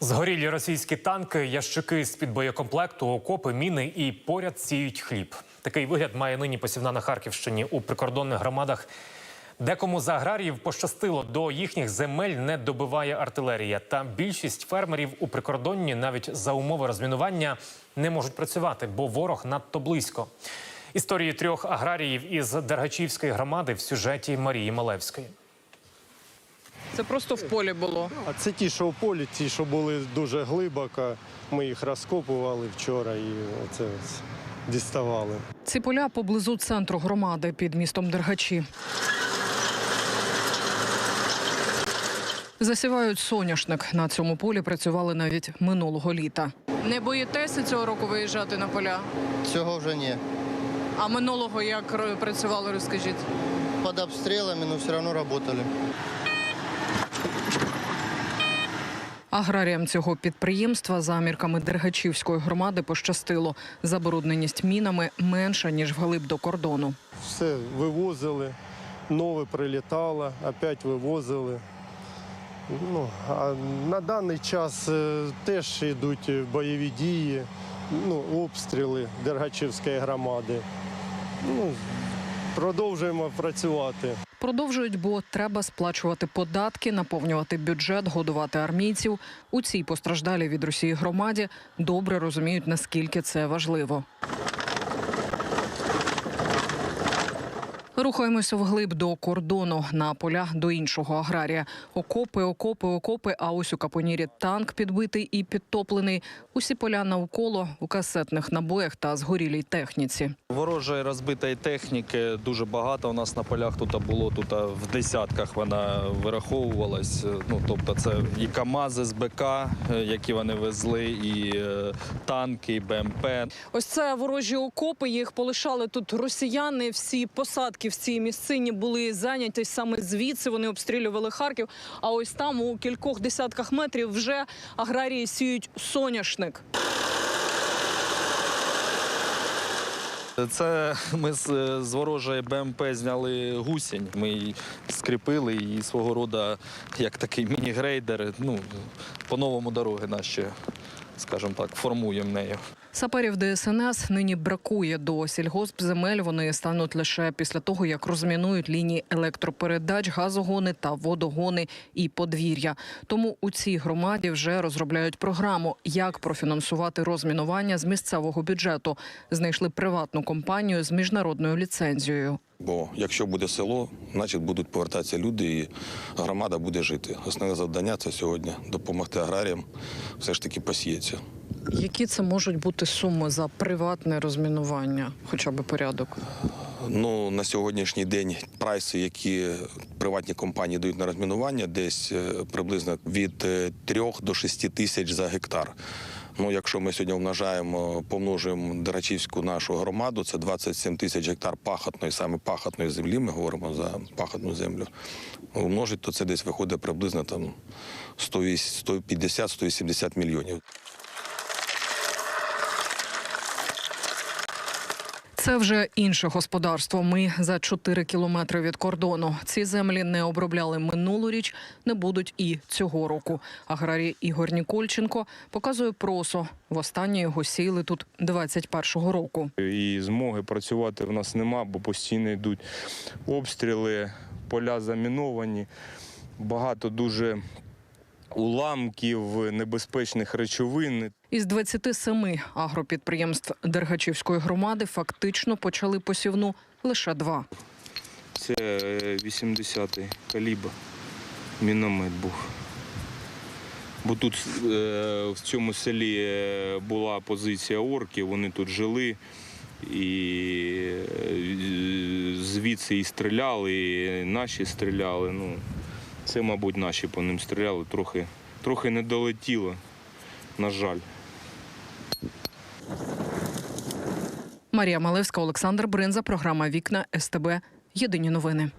Згорілі російські танки, ящики з-під боєкомплекту, окопи, міни і поряд сіють хліб. Такий вигляд має нині посівна на Харківщині у прикордонних громадах. Декому з аграріїв пощастило, до їхніх земель не добиває артилерія. Та більшість фермерів у прикордонні навіть за умови розмінування не можуть працювати, бо ворог надто близько. Історії трьох аграріїв із Дергачівської громади в сюжеті Марії Малевської. Це просто в полі було. А це ті, що в полі, ті, що були дуже глибоко. Ми їх розкопували вчора і оце діставали. Ці поля поблизу центру громади під містом Дергачі. Засівають соняшник. На цьому полі працювали навіть минулого літа. Не боїтеся цього року виїжджати на поля? Цього вже ні. А минулого як працювали, розкажіть. Під обстрілами, але все одно працювали. Аграріям цього підприємства за мірками Дергачівської громади пощастило. Забрудненість мінами менша ніж вглиб до кордону. Все вивозили, нове прилітало, опять вивозили. Ну, а на даний час е, теж йдуть бойові дії, ну, обстріли Дергачівської громади. Ну, продовжуємо працювати. Продовжують, бо треба сплачувати податки, наповнювати бюджет, годувати армійців. У цій постраждалій від Росії громаді добре розуміють, наскільки це важливо. Рухаємося вглиб до кордону на поля до іншого аграрія. Окопи, окопи, окопи. А ось у капонірі танк підбитий і підтоплений. Усі поля навколо у касетних набоях та згорілій техніці. Ворожої розбитої техніки дуже багато. У нас на полях тут було тут в десятках вона вираховувалась. Ну тобто, це і КАМАЗи з БК, е, які вони везли, і е, танки, і БМП. Ось це ворожі окопи. Їх полишали тут росіяни. Всі посадки в цій місцині були зайняті саме звідси. Вони обстрілювали Харків. А ось там, у кількох десятках метрів, вже аграрії сіють соняшник. Це ми з, з ворожої БМП зняли гусінь. Ми її скріпили і свого роду як такий міні-грейдер. Ну по-новому дороги наші, скажімо так, формуємо нею. Саперів ДСНС нині бракує до сільгоспземель. Вони стануть лише після того, як розмінують лінії електропередач, газогони та водогони і подвір'я. Тому у цій громаді вже розробляють програму, як профінансувати розмінування з місцевого бюджету. Знайшли приватну компанію з міжнародною ліцензією. Бо якщо буде село, значить будуть повертатися люди, і громада буде жити. Основне завдання це сьогодні допомогти аграріям все ж таки посіяться. Які це можуть бути суми за приватне розмінування, хоча б порядок? Ну на сьогоднішній день прайси, які приватні компанії дають на розмінування, десь е, приблизно від 3 до 6 тисяч за гектар. Ну, якщо ми сьогодні вмножаємо, помножуємо Дерачівську нашу громаду, це 27 тисяч гектар пахотної, саме пахотної землі. Ми говоримо за пахотну землю. Умножить, то це десь виходить приблизно там 150-180 мільйонів. Це вже інше господарство. Ми за 4 кілометри від кордону. Ці землі не обробляли минулоріч, не будуть і цього року. Аграрій Ігор Нікольченко показує просо. Востаннє його сіяли тут 21-го року. І змоги працювати в нас нема, бо постійно йдуть обстріли, поля заміновані, багато дуже уламків, небезпечних речовин. Із 27 агропідприємств Дергачівської громади фактично почали посівну лише два. Це 80-й калібр, міномет був. Бо тут е, в цьому селі е, була позиція орків, вони тут жили. І е, звідси і стріляли, і наші стріляли. Ну, це, мабуть, наші по ним стріляли, трохи, трохи не долетіло, на жаль. Марія Малевська, Олександр Бринза, програма Вікна СТБ. Єдині новини.